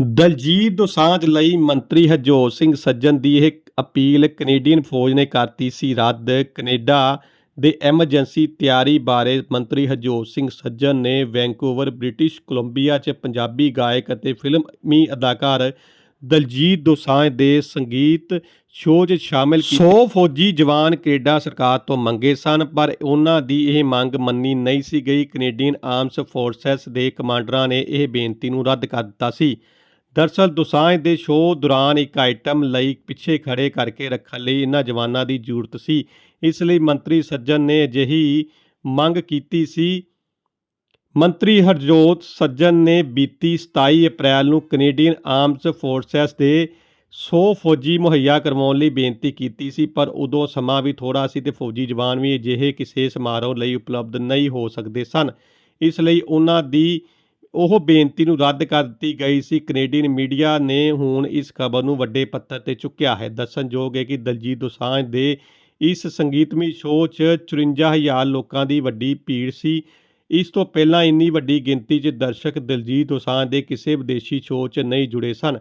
ਦਲਜੀਤ ਦੋਸਾਂਝ ਲਈ ਮੰਤਰੀ ਹਰਜੋਤ ਸਿੰਘ ਸੱਜਣ ਦੀ ਇਹ ਅਪੀਲ ਕੈਨੇਡੀਅਨ ਫੌਜ ਨੇ ਕਰਤੀ ਸੀ ਰੱਦ। ਕੈਨੇਡਾ ਦੇ ਐਮਰਜੈਂਸੀ ਤਿਆਰੀ ਬਾਰੇ ਮੰਤਰੀ ਹਰਜੋਤ ਸਿੰਘ ਸੱਜਣ ਨੇ ਵੈਂਕੂਵਰ, ਬ੍ਰਿਟਿਸ਼ ਕੋਲੰਬੀਆ 'ਚ ਪੰਜਾਬੀ ਗਾਇਕ ਅਤੇ ਫਿਲਮੀ ਅਦਾਕਾਰ ਦਲਜੀਤ ਦੋਸਾਂਝ ਦੇ ਸੰਗੀਤ ਸ਼ੋਅ 'ਚ ਸ਼ਾਮਿਲ ਕੀਤੇ। 100 ਫੌਜੀ ਜਵਾਨ ਕੈਨੇਡਾ ਸਰਕਾਰ ਤੋਂ ਮੰਗੇ ਸਨ, ਪਰ ਉਹਨਾਂ ਦੀ ਇਹ ਮੰਗ ਮੰਨੀ ਨਹੀਂ ਸੀ ਗਈ। ਕੈਨੇਡੀਅਨ ਆਰਮਸ ਫੋਰਸੈਸ ਦੇ ਕਮਾਂਡਰਾਂ ਨੇ ਇਹ ਬੇਨਤੀ ਨੂੰ ਰੱਦ ਕਰ ਦਿੱਤਾ ਸੀ। ਦਰਅਸਲ ਦੁਸਾਂਝ ਦੇ ਸ਼ੋਅ ਦੌਰਾਨ ਇੱਕ ਆਈਟਮ ਲਈ ਪਿੱਛੇ ਖੜੇ ਕਰਕੇ ਰੱਖਣ ਲਈ ਇਹਨਾਂ ਜਵਾਨਾਂ ਦੀ ਜ਼ਰੂਰਤ ਸੀ। ਇਸ ਲਈ ਮੰਤਰੀ ਸੱਜਣ ਨੇ ਅਜਿਹੀ ਮੰਗ ਕੀਤੀ ਸੀ। ਮੰਤਰੀ ਹਰਜੋਤ ਸੱਜਣ ਨੇ ਬੀਤੀ 27 ਅਪ੍ਰੈਲ ਨੂੰ ਕੈਨੇਡੀਅਨ ਆਰਮਸ ਫੋਰਸੈਸ ਦੇ 100 ਫੌਜੀ ਮੁਹੱਈਆ ਕਰਵਾਉਣ ਲਈ ਬੇਨਤੀ ਕੀਤੀ ਸੀ, ਪਰ ਉਦੋਂ ਸਮਾਂ ਵੀ ਥੋੜਾ ਸੀ ਤੇ ਫੌਜੀ ਜਵਾਨ ਵੀ ਅਜਿਹੇ ਕਿਸੇ ਸਮਾਰੋਹ ਲਈ ਉਪਲਬਧ ਨਹੀਂ ਹੋ ਸਕਦੇ ਸਨ। ਇਸ ਲਈ ਉਹਨਾਂ ਦੀ ਉਹ ਬੇਨਤੀ ਨੂੰ ਰੱਦ ਕਰ ਦਿੱਤੀ ਗਈ ਸੀ। ਕੈਨੇਡੀਅਨ ਮੀਡੀਆ ਨੇ ਹੁਣ ਇਸ ਖਬਰ ਨੂੰ ਵੱਡੇ ਪੱਧਰ ਤੇ ਚੁੱਕਿਆ ਹੈ। ਦੱਸਣਯੋਗ ਹੈ ਕਿ ਦਲਜੀਤ ਦੋਸਾਂਝ ਦੇ ਇਸ ਸੰਗੀਤਮਈ ਸ਼ੋਅ 'ਚ 54000 ਲੋਕਾਂ ਦੀ ਵੱਡੀ ਭੀੜ ਸੀ। ਇਸ ਤੋਂ ਪਹਿਲਾਂ ਇੰਨੀ ਵੱਡੀ ਗਿਣਤੀ 'ਚ ਦਰਸ਼ਕ ਦਲਜੀਤ ਦੋਸਾਂਝ ਦੇ ਕਿਸੇ ਵਿਦੇਸ਼ੀ ਸ਼ੋਅ 'ਚ ਨਹੀਂ ਜੁੜੇ ਸਨ।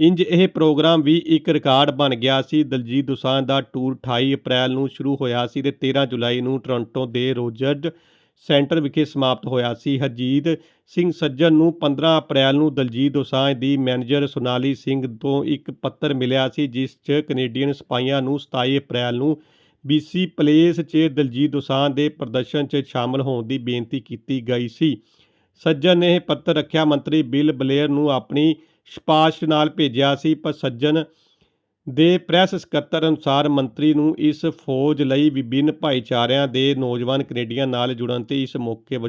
ਇੰਜ ਇਹ ਪ੍ਰੋਗਰਾਮ ਵੀ ਇੱਕ ਰਿਕਾਰਡ ਬਣ ਗਿਆ ਸੀ। ਦਲਜੀਤ ਦੋਸਾਂਝ ਦਾ ਟੂਰ 28 ਅਪ੍ਰੈਲ ਨੂੰ ਸ਼ੁਰੂ ਹੋਇਆ ਸੀ ਤੇ 13 ਜੁਲਾਈ ਨੂੰ ਟੋਰਾਂਟੋ ਦੇ ਰੋਜਰਡ ਸੈਂਟਰ ਵਿਖੇ ਸਮਾਪਤ ਹੋਇਆ ਸੀ। ਹਰਜੀਤ ਸਿੰਘ ਸੱਜਣ ਨੂੰ 15 ਅਪ੍ਰੈਲ ਨੂੰ ਦਲਜੀਤ ਦੋਸਾਂਝ ਦੀ ਮੈਨੇਜਰ ਸੋਨਾਲੀ ਸਿੰਘ ਤੋਂ ਇੱਕ ਪੱਤਰ ਮਿਲਿਆ ਸੀ, ਜਿਸ 'ਚ ਕੈਨੇਡੀਅਨ ਸਿਪਾਹੀਆਂ ਨੂੰ 27 ਅਪ੍ਰੈਲ ਨੂੰ ਬੀਸੀ ਪਲੇਸ 'ਚ ਦਲਜੀਤ ਦੋਸਾਂਝ ਦੇ ਪ੍ਰਦਰਸ਼ਨ 'ਚ ਸ਼ਾਮਲ ਹੋਣ ਦੀ ਬੇਨਤੀ ਕੀਤੀ ਗਈ ਸੀ। ਸੱਜਣ ਨੇ ਇਹ ਪੱਤਰ ਰੱਖਿਆ। ਮੰਤਰੀ ਬਿਲ ਬਲੇਅਰ ਨੂੰ ਆਪਣੀ ਸਿਫਾਰਿਸ਼ ਨਾਲ ਭੇਜਿਆ ਸੀ, ਪਰ ਸੱਜਣ ਦੇ ਪ੍ਰੈਸ ਸਕੱਤਰ ਅਨੁਸਾਰ ਮੰਤਰੀ ਨੂੰ ਇਸ ਫੌਜ ਲਈ ਵਿਭਿੰਨ ਭਾਈਚਾਰਿਆਂ ਦੇ ਨੌਜਵਾਨ ਕੈਨੇਡੀਅਨ ਨਾਲ ਜੁੜਨ ਤੇ ਇਸ ਮੌਕੇ ਵਜੋਂ